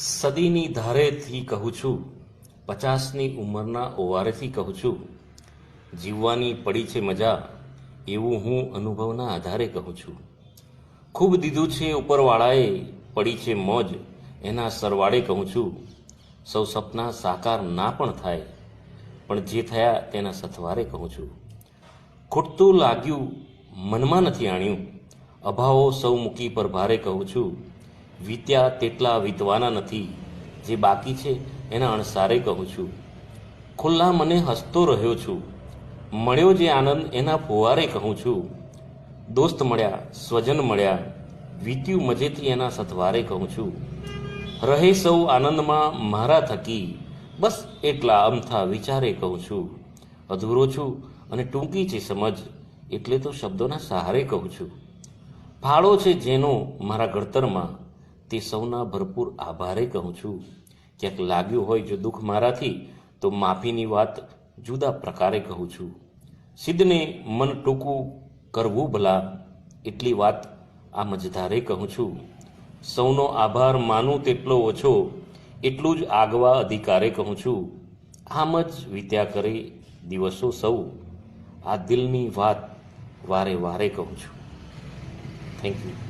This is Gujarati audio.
સદીની ધારેથી કહું છું, પચાસની ઉંમરના ઓવારેથી કહું છું, જીવવાની પડી છે મજા, એવું હું અનુભવના આધારે કહું છું. ખૂબ દીધું છે ઉપરવાળાએ, પડી છે મોજ, એના સરવાળે કહું છું, સૌ સપના સાકાર ના પણ થાય, પણ જે થયા તેના સથવારે કહું છું. ખૂટતું લાગ્યું, મનમાં નથી આણ્યું, અભાવો સૌ મૂકી પર ભારે કહું છું વીત્યા તેટલા વીતવાના નથી. જે બાકી છે, એના અણસારે કહું છું. ખુલ્લા મને હસતો રહ્યો છું. મળ્યો જે આનંદ, એના ફુવારે કહું છું. દોસ્ત મળ્યા, સ્વજન મળ્યા, વીત્યું મજેથી એના સથવારે કહું છું. રહે સૌ આનંદમાં મારા થકી, બસ એટલા અમથા વિચારે કહું છું. અધૂરો છું અને ટૂંકી છે સમજ, એટલે તો શબ્દોના સહારે કહું છું. ફાળો છે જેનો મારા ઘડતરમાં તે સૌના ભરપૂર આભારે કહું છું. ક્યાંક લાગ્યું હોય જો દુઃખ મારાથી, તો માફીની વાત જુદા પ્રકારે કહું છું. સિદ્ધને મન ટૂંકું કરવું ભલા, એટલી વાત આ મજધારે કહું છું. સૌનો આભાર માનું તેટલો ઓછો, એટલું જ આગવા અધિકારે કહું છું. આમ જ વીત્યા કરે દિવસો સૌ. આ દિલની વાત વારે વારે કહું છું. Thank you